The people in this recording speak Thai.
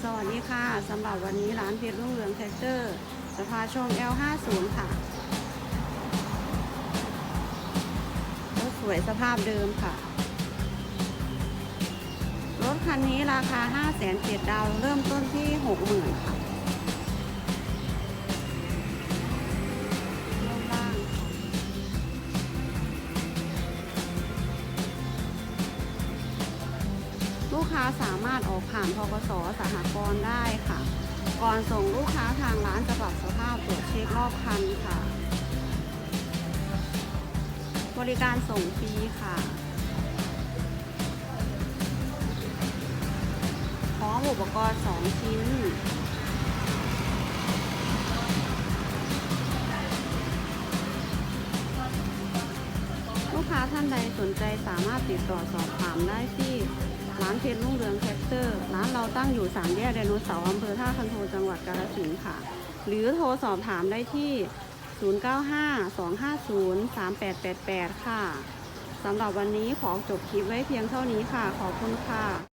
สวัสดีค่ะสำหรับวันนี้ร้านเพชรรุ่งเรืองแท็กเตอร์จะพาชม L50 ค่ะรถสวยสภาพเดิมค่ะ รถคันนี้ราคา 5 7 0 0 0ดาวเริ่มต้นที่ 60,000 ค่ะ ลูกค้าสามารถออกผ่านทกสสหกรณ์ได้ค่ะ ก่อนส่งลูกค้าทางร้านจะปรับสภาพตรวจเช็ครอบคันค่ะ บริการส่งฟรีค่ะพร้อมอุปกรณ์ 2 ชิ้นลูกค้าท่านใดสนใจสามารถติดต่อสอบถามได้ที่ ร้านเพชรรุ่งเรืองแคปเตอร์ร้านเราตั้งอยู่สามแยกไดโนเสาร์อำเภอท่าคันโทจังหวัดกาฬสินธุ์ค่ะ หรือโทรสอบถามได้ที่ 0952503888 ค่ะสำหรับวันนี้ขอจบคลิปไว้เพียงเท่านี้ค่ะ ขอบคุณค่ะ